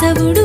కేశవుడు